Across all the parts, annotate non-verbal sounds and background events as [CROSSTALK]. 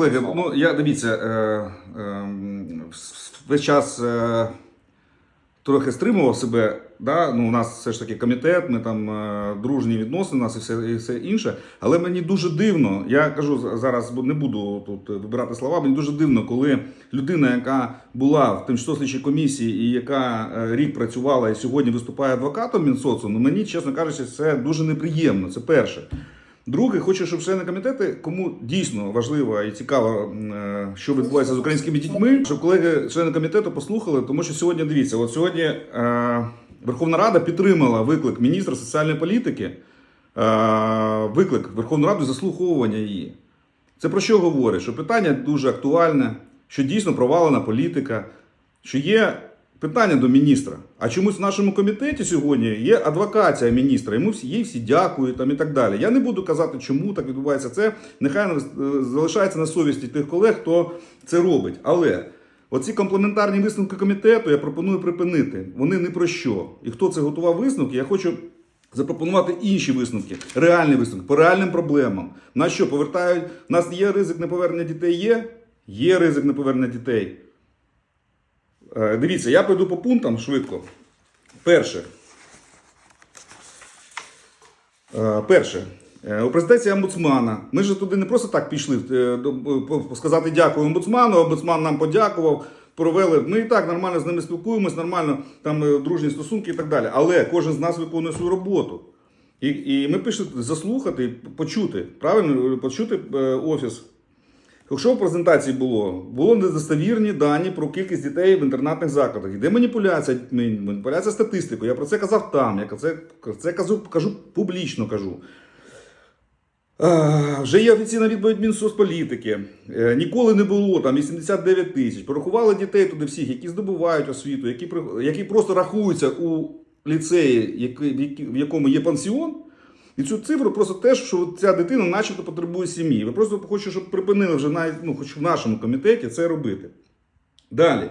Колеги, ну я дивіться, е, е, весь час е, трохи стримував себе. Да? Ну, у нас все ж таки комітет, ми там е, дружні відносини, у нас і все, і все інше. Але мені дуже дивно, я кажу зараз, не буду тут вибирати слова. Мені дуже дивно, коли людина, яка була в тимчасово слідчій комісії і яка е, рік працювала і сьогодні виступає адвокатом Мінсоцу, ну мені, чесно кажучи, це дуже неприємно. Це перше. Друге, хочу, щоб члени комітету, кому дійсно важливо і цікаво, е, що відбувається з українськими дітьми, щоб колеги, члени комітету послухали, тому що сьогодні дивіться, от сьогодні е, Верховна Рада підтримала виклик міністра соціальної політики, е, виклик Верховної Ради заслуховування її. Це про що говорить? Що питання дуже актуальне, що дійсно провалена політика, що є питання до міністра. А чомусь в нашому комітеті сьогодні є адвокація міністра, йому всі, їй всі дякують там і так далі. Я не буду казати, чому так відбувається це. Нехай е, залишається на совісті тих колег, хто це робить. Але оці комплементарні висновки комітету я пропоную припинити. Вони не про що. І хто це готував висновки, я хочу. Запропонувати інші висновки, реальні висновки по реальним проблемам. На що повертають? У нас є ризик неповернення дітей? Є? Є ризик неповернення дітей. Е, Дивіться, я пойду по пунктам швидко. Перше. Е, Перше. Е, У президенції омбудсмана. Ми ж туди не просто так пішли сказати дякую омбудсману. Омбудсман нам подякував, провели. Ми і так нормально з ними спілкуємось, нормально там дружні стосунки і так далі. Але кожен з нас виконує свою роботу. І, і ми пишемо заслухати, почути. Правильно, почути офіс. Якщо в презентації було, було недостовірні дані про кількість дітей в інтернатних закладах. Іде маніпуляція маніпуляція статистикою. Я про це казав там, я це, це кажу, кажу публічно кажу. Е, Вже є офіційна відповідь Мінсоцполітики. Е, Ніколи не було там 89 тисяч. Порахували дітей туди всіх, які здобувають освіту, які, які просто рахуються у ліцеї, в якому є пансіон. І цю цифру просто теж, що ця дитина начебто потребує сім'ї. Ви просто хочете, щоб припинили вже навіть, ну, хоч в нашому комітеті це робити. Далі.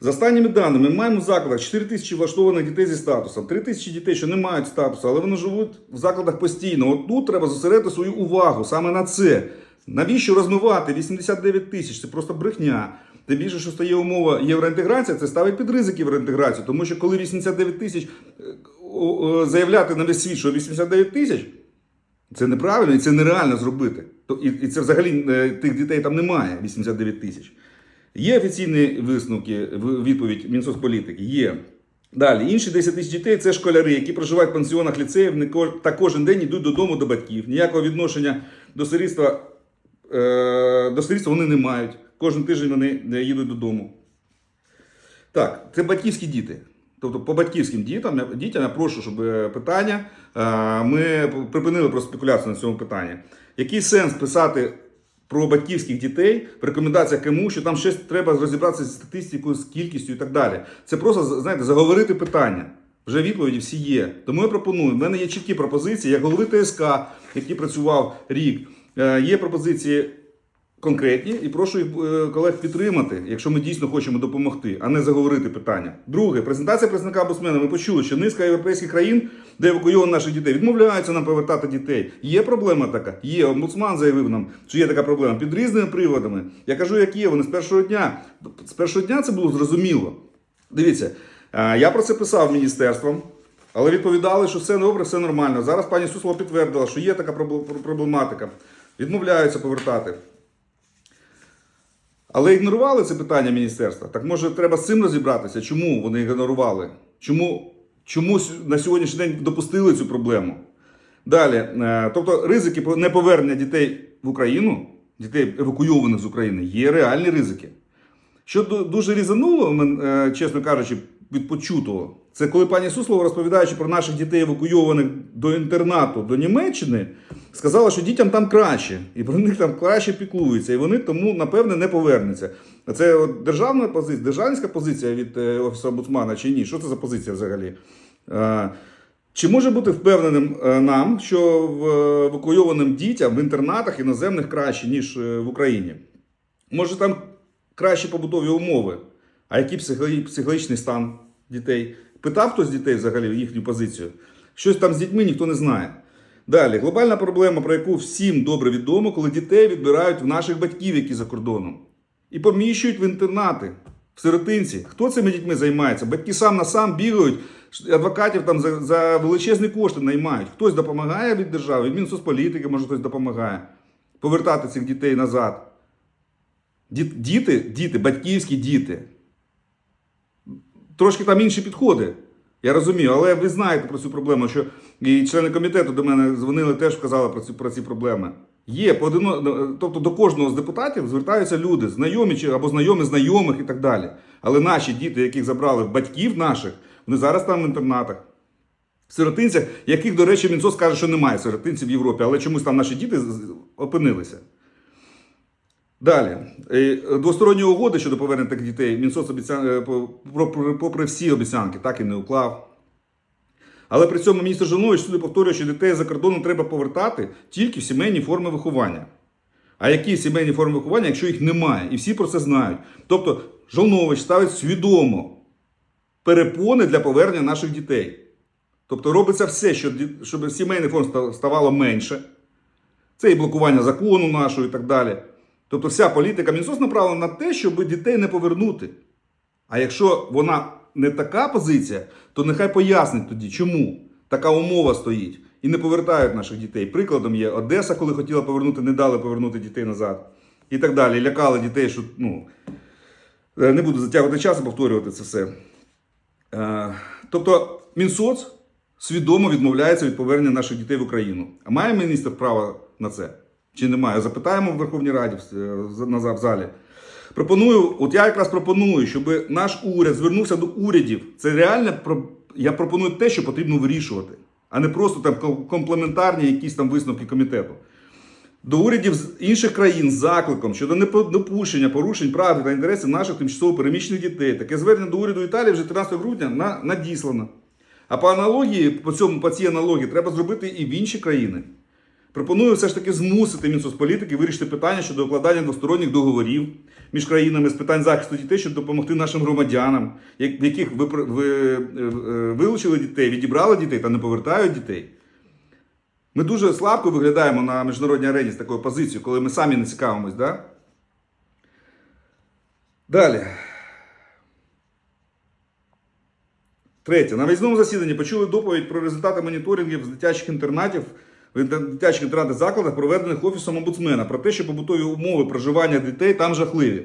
За останніми даними, ми маємо в закладах 4 тисячі влаштованих дітей зі статусом, 3 тисячі дітей, що не мають статусу, але вони живуть в закладах постійно. От тут треба зосередити свою увагу саме на це. Навіщо розмивати 89 тисяч? Це просто брехня. Тим більше, що стає умова євроінтеграція, це ставить під ризик євроінтеграцію, тому що коли 89 тисяч е, заявляти на весь світ, що 89 тисяч, це неправильно і це нереально зробити. І, це взагалі е, тих дітей там немає, 89 тисяч. Є офіційні висновки, відповідь Мінсоцполітики? Є. Далі, інші 10 тисяч дітей це школяри, які проживають в пансіонах ліцеїв та кожен день йдуть додому до батьків. Ніякого відношення до сирітства, е, до сирітства вони не мають. Кожен тиждень вони е, їдуть додому. Так, це батьківські діти. Тобто по батьківським дітям, дітям я прошу, щоб е, питання е, ми припинили про спекуляцію на цьому питанні. Який сенс писати про батьківських дітей в рекомендаціях КМУ, що там ще треба розібратися з статистикою, з кількістю і так далі. Це просто знаєте, заговорити питання. Вже відповіді всі є. Тому я пропоную. В мене є чіткі пропозиції, як голови ТСК, який працював рік. Е, Є пропозиції конкретні і прошу їх, е, колег підтримати, якщо ми дійсно хочемо допомогти, а не заговорити питання. Друге, презентація представника омбудсмена. Ми почули, що низка європейських країн, де евакуйовано наших дітей, відмовляються нам повертати дітей. Є проблема така. Є. Омбудсман заявив нам, що є така проблема під різними приводами. Я кажу, як є. Вони з першого дня. З першого дня це було зрозуміло. Дивіться, е, я про це писав міністерством. Але відповідали, що все добре, все нормально. Зараз пані Суслова підтвердила, що є така проблематика. Відмовляються повертати. Але ігнорували це питання міністерства. Так може треба з цим розібратися? Чому вони ігнорували? Чому, чому на сьогоднішній день допустили цю проблему? Далі, е, тобто ризики по- неповернення дітей в Україну, дітей евакуйованих з України, є реальні ризики. Що ду- дуже різануло, е, чесно кажучи, від почутого, це коли пані Суслова, розповідаючи про наших дітей, евакуйованих до інтернату до Німеччини, сказала, що дітям там краще, і про них [LAUGHS] там краще піклуються, і вони тому, напевне, не повернуться. А Це от державна позиція, державницька позиція від е, Офісу омбудсмана чи ні? Що це за позиція взагалі? Е, Чи може бути впевненим е, нам, що евакуйованим дітям в інтернатах іноземних краще, ніж в Україні? Може там кращі побутові умови, а який психологічний стан дітей? Питав хтось дітей взагалі їхню позицію? Щось там з дітьми ніхто не знає. Далі, глобальна проблема, про яку всім добре відомо, коли дітей відбирають в наших батьків, які за кордоном, і поміщують в інтернати, в сиротинці. Хто цими дітьми займається? Батьки сам на сам бігають, адвокатів там за, за величезні кошти наймають. Хтось допомагає від держави, від Мінсоцполітики, може хтось допомагає повертати цих дітей назад. Діти, діти, батьківські діти. Трошки там інші підходи. Я розумію, але ви знаєте про цю проблему, що і члени комітету до мене дзвонили, теж казали про ці, про ці проблеми. Є поодино, тобто до кожного з депутатів звертаються люди, знайомі чи або знайомі знайомих і так далі. Але наші діти, яких забрали батьків наших, вони зараз там в інтернатах. В сиротинцях, яких, до речі, Мінсоц каже, що немає сиротинців в Європі, але чомусь там наші діти опинилися. Далі. Е, Двосторонні угоди щодо повернення таких дітей Мінсоц обіцян... е, попри всі обіцянки, так і не уклав. Але при цьому міністр Жанович сюди повторює, що дітей за кордоном треба повертати тільки в сімейні форми виховання. А які сімейні форми виховання, якщо їх немає? І всі про це знають. Тобто, Жолнович ставить свідомо перепони для повернення наших дітей. Тобто робиться все, щоб, сімейних форм ставало менше. Це і блокування закону нашого і так далі. Тобто вся політика Мінсоц направлена на те, щоб дітей не повернути. А якщо вона не така позиція, то нехай пояснить тоді, чому така умова стоїть. І не повертають наших дітей. Прикладом є Одеса, коли хотіла повернути, не дали повернути дітей назад. І так далі. Лякали дітей, що ну, е, не буду затягувати час і повторювати це все. Е, Тобто Мінсоц свідомо відмовляється від повернення наших дітей в Україну. А має міністр право на це? Чи немає? Запитаємо в Верховній Раді е, в- залі. Пропоную, от я якраз пропоную, щоб наш уряд звернувся до урядів. Це реально я пропоную те, що потрібно вирішувати, а не просто там комплементарні якісь там висновки комітету. До урядів інших країн з закликом щодо недопущення порушень прав та інтересів наших тимчасово переміщених дітей. Таке звернення до уряду Італії вже 13 грудня на, надіслано. А по аналогії, по цьому по цій аналогії, треба зробити і в інші країни. Пропоную все ж таки змусити Мінсоцполітики вирішити питання щодо укладання двосторонніх договорів між країнами з питань захисту дітей, щоб допомогти нашим громадянам, в яких е, е, вилучили дітей, відібрали дітей та не повертають дітей. Ми дуже слабко виглядаємо на міжнародній арені з такою позицією, коли ми самі не цікавимось. Да? Далі. Третє. На виїзному засіданні почули доповідь про результати моніторингів з дитячих інтернатів в дитячих інтернатних закладах, проведених офісом омбудсмена, про те, що побутові умови проживання дітей там жахливі.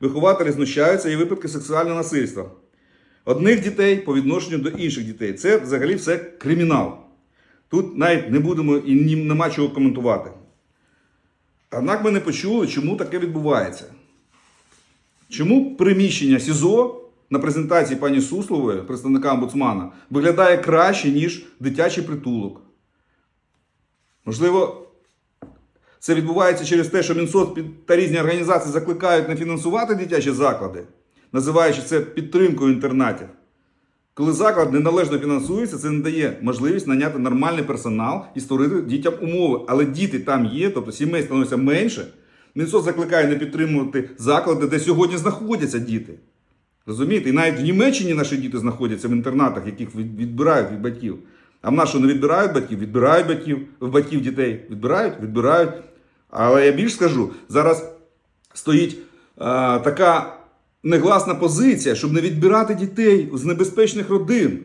Вихователі знущаються і випадки сексуального насильства. Одних дітей по відношенню до інших дітей. Це взагалі все кримінал. Тут навіть не будемо і нема чого коментувати. Однак ми не почули, чому таке відбувається. Чому приміщення СІЗО на презентації пані Суслової, представника омбудсмана, виглядає краще, ніж дитячий притулок? Можливо, це відбувається через те, що Мінсоц та різні організації закликають не фінансувати дитячі заклади, називаючи це підтримкою інтернатів. Коли заклад неналежно фінансується, це не дає можливість наняти нормальний персонал і створити дітям умови. Але діти там є, тобто сімей становиться менше. Мінсоц закликає не підтримувати заклади, де сьогодні знаходяться діти. Розумієте? І навіть в Німеччині наші діти знаходяться в інтернатах, яких відбирають від батьків. А в нас що не відбирають батьків? Відбирають батьків, батьків дітей. Відбирають? Відбирають. Але я більш скажу, зараз стоїть е, така негласна позиція, щоб не відбирати дітей з небезпечних родин.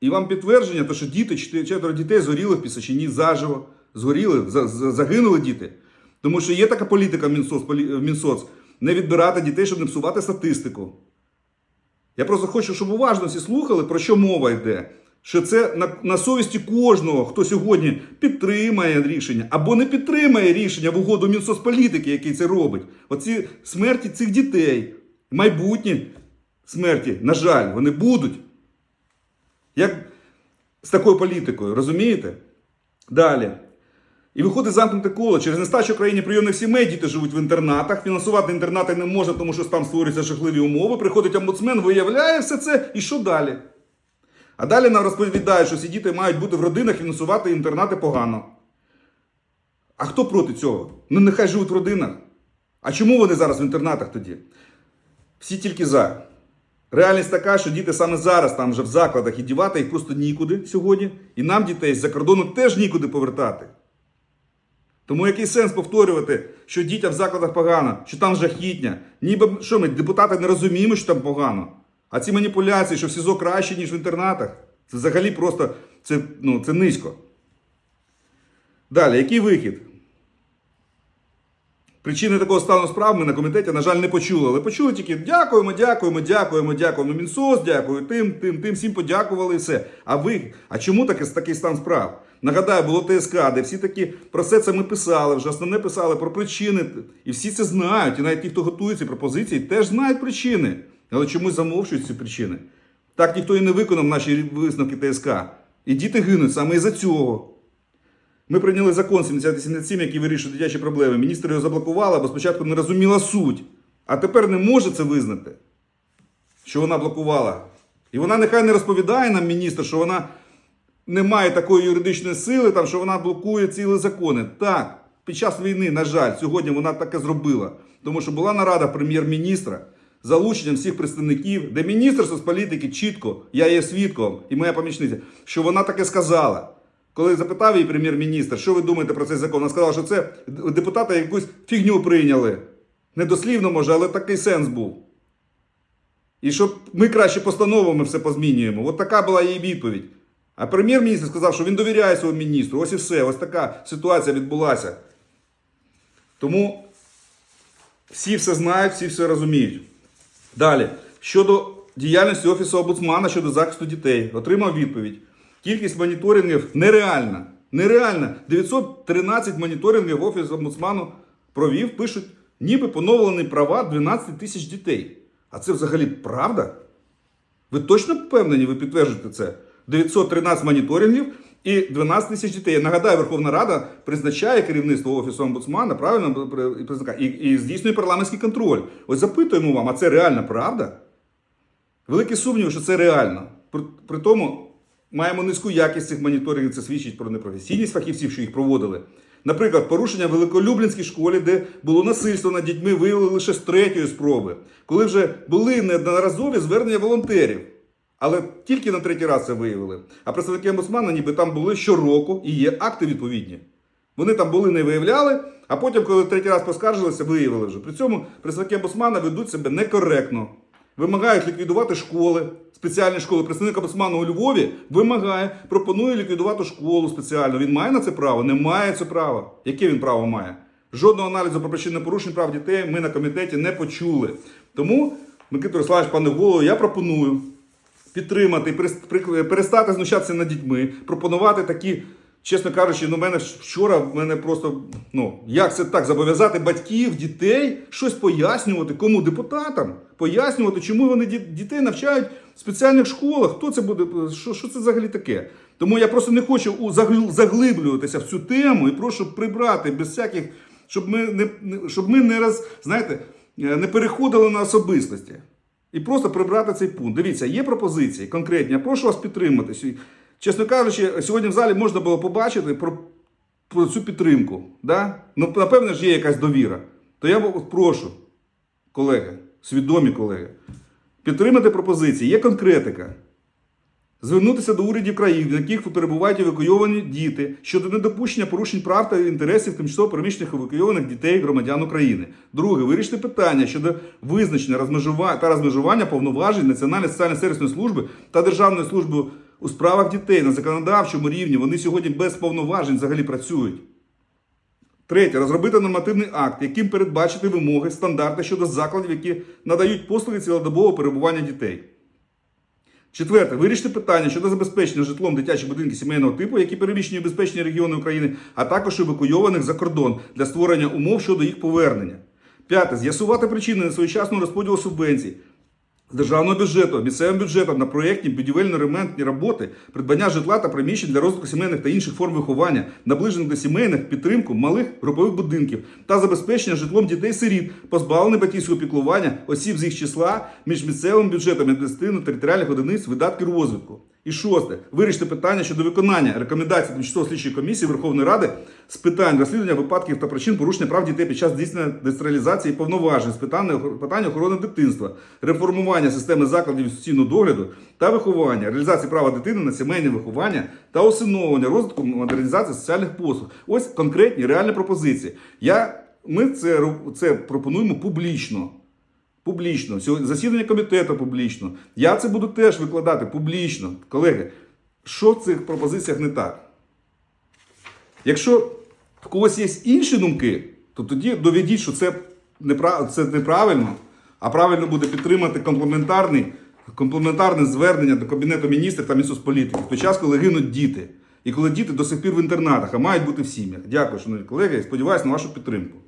І вам підтвердження, то, що діти, четверо дітей згоріли в Пісочині заживо, згоріли, за- за- загинули діти. Тому що є така політика в Мінсоц, в Мінсоц не відбирати дітей, щоб не псувати статистику. Я просто хочу, щоб уважно всі слухали, про що мова йде. Що це на, на совісті кожного, хто сьогодні підтримає рішення або не підтримає рішення в угоду Мінсоцполітики, який це робить. Оці смерті цих дітей, майбутні смерті, на жаль, вони будуть. Як з такою політикою, розумієте? Далі. І виходить замкнуте коло. Через нестачу в країні прийомних сімей діти живуть в інтернатах. Фінансувати інтернати не можна, тому що там створюються жахливі умови. Приходить омбудсмен, виявляє все це. І що далі? А далі нам розповідають, що ці діти мають бути в родинах, і фінансувати інтернати погано. А хто проти цього? Ну нехай живуть в родинах. А чому вони зараз в інтернатах тоді? Всі тільки за. Реальність така, що діти саме зараз там вже в закладах і дівати їх просто нікуди сьогодні. І нам дітей з-за кордону теж нікуди повертати. Тому який сенс повторювати, що дітям в закладах погано, що там жахітня? Ніби що ми, депутати, не розуміємо, що там погано. А ці маніпуляції, що в СІЗО краще, ніж в інтернатах, це взагалі просто це, ну, це низько. Далі, який вихід? Причини такого стану справ ми на комітеті, на жаль, не почули. Але почули тільки дякуємо, дякуємо, дякуємо, дякуємо. Мінсос, дякую, тим, тим, тим, всім подякували і все. А ви, а чому таке, такий стан справ? Нагадаю, було ТСК, де всі такі про все це ми писали, вже основне писали про причини. І всі це знають. І навіть ті, хто готує ці пропозиції, теж знають причини. Але чомусь замовчують ці причини. Так ніхто і не виконав наші висновки ТСК. І діти гинуть саме із-за цього. Ми прийняли закон 7077, який вирішує дитячі проблеми. Міністр його заблокувала, бо спочатку не розуміла суть. А тепер не може це визнати, що вона блокувала. І вона нехай не розповідає нам, міністр, що вона не має такої юридичної сили, там, що вона блокує цілі закони. Так, під час війни, на жаль, сьогодні вона таке зробила. Тому що була нарада прем'єр-міністра залученням всіх представників, де міністр соцполітики чітко, я є свідком і моя помічниця, що вона таке сказала. Коли запитав її прем'єр-міністр, що ви думаєте про цей закон, вона сказала, що це депутати якусь фігню прийняли. Недослівно може, але такий сенс був. І щоб ми краще постановами все позмінюємо. От така була її відповідь. А прем'єр-міністр сказав, що він довіряє своєму міністру. Ось і все. Ось така ситуація відбулася. Тому всі все знають, всі все розуміють. Далі, щодо діяльності Офісу омбудсмана щодо захисту дітей, отримав відповідь. Кількість моніторингів нереальна. Нереальна. 913 моніторингів Офіс омбудсману провів, пишуть, ніби поновлені права 12 тисяч дітей. А це взагалі правда? Ви точно впевнені, ви підтверджуєте це? 913 моніторингів і 12 тисяч дітей. Я нагадаю, Верховна Рада призначає керівництво Офісу омбудсмана, правильно і, і здійснює парламентський контроль. Ось запитуємо вам, а це реальна правда? Великі сумніви, що це реально. При, при тому маємо низьку якість цих моніторингів, це свідчить про непрофесійність фахівців, що їх проводили. Наприклад, порушення в Великолюблінській школі, де було насильство над дітьми, виявили лише з третьої спроби, коли вже були неодноразові звернення волонтерів. Але тільки на третій раз це виявили. А представники омбудсмана ніби там були щороку і є акти відповідні. Вони там були, не виявляли, а потім, коли третій раз поскаржилися, виявили вже. При цьому представники омбудсмана ведуть себе некоректно. Вимагають ліквідувати школи, спеціальні школи. Представник омбудсману у Львові вимагає, пропонує ліквідувати школу спеціально. Він має на це право? Не має це права. Яке він право має? Жодного аналізу про причини порушень прав дітей ми на комітеті не почули. Тому, Микита Руславович, пане голово, я пропоную підтримати, перес- перестати знущатися над дітьми, пропонувати такі, чесно кажучи, ну, мене вчора в мене просто, ну, як це так, зобов'язати батьків, дітей щось пояснювати, кому депутатам, пояснювати, чому вони дітей навчають в спеціальних школах, хто це буде, що, що це взагалі таке. Тому я просто не хочу заглиблюватися в цю тему і прошу прибрати без всяких, щоб ми не, щоб ми не роз, знаєте, е, не переходили на особистості. І просто прибрати цей пункт. Дивіться, є пропозиції конкретні. Я прошу вас підтримати. Чесно кажучи, сьогодні в залі можна було побачити про, про цю підтримку. Да? Ну, напевно ж є якась довіра. То я прошу, колеги, свідомі колеги, підтримати пропозиції. Є конкретика. Звернутися до урядів країн, в яких перебувають евакуйовані діти щодо недопущення порушень прав та інтересів тимчасово переміщених евакуйованих дітей громадян України. Друге, вирішити питання щодо визначення розмежування та розмежування повноважень Національної соціальної сервісної служби та Державної служби у справах дітей на законодавчому рівні. Вони сьогодні без повноважень взагалі працюють. Третє, розробити нормативний акт, яким передбачити вимоги, стандарти щодо закладів, які надають послуги цілодобового перебування дітей. Четверте, вирішити питання щодо забезпечення житлом дитячих будинків сімейного типу, які переміщені в безпечні регіони України, а також евакуйованих за кордон для створення умов щодо їх повернення. П'яте, з'ясувати причини несвоєчасного розподілу субвенцій державного бюджету, місцевим бюджетом на проєктні будівельно-ремонтні роботи, придбання житла та приміщень для розвитку сімейних та інших форм виховання, наближених до сімейних, підтримку малих групових будинків та забезпечення житлом дітей-сиріт, позбавлених батьківського піклування, осіб з їх числа між місцевим бюджетом і адміністративно-територіальних одиниць видатків розвитку. І шосте, вирішити питання щодо виконання рекомендацій тимчасової слідчої комісії Верховної Ради з питань розслідування випадків та причин порушення прав дітей під час здійснення децентралізації повноважень з питань, охорони дитинства, реформування системи закладів інституційного догляду та виховання, реалізації права дитини на сімейне виховання та усиновлення, розвитку модернізації соціальних послуг. Ось конкретні реальні пропозиції. Я, ми це, це пропонуємо публічно. Публічно. Засідання комітету публічно. Я це буду теж викладати публічно. Колеги, що в цих пропозиціях не так? Якщо в когось є інші думки, то тоді доведіть, що це, це неправильно, а правильно буде підтримати комплементарний, комплементарне звернення до Кабінету міністрів та Мінсоцполітики в той час, коли гинуть діти. І коли діти до сих пір в інтернатах, а мають бути в сім'ях. Дякую, шановні колеги, і сподіваюся на вашу підтримку.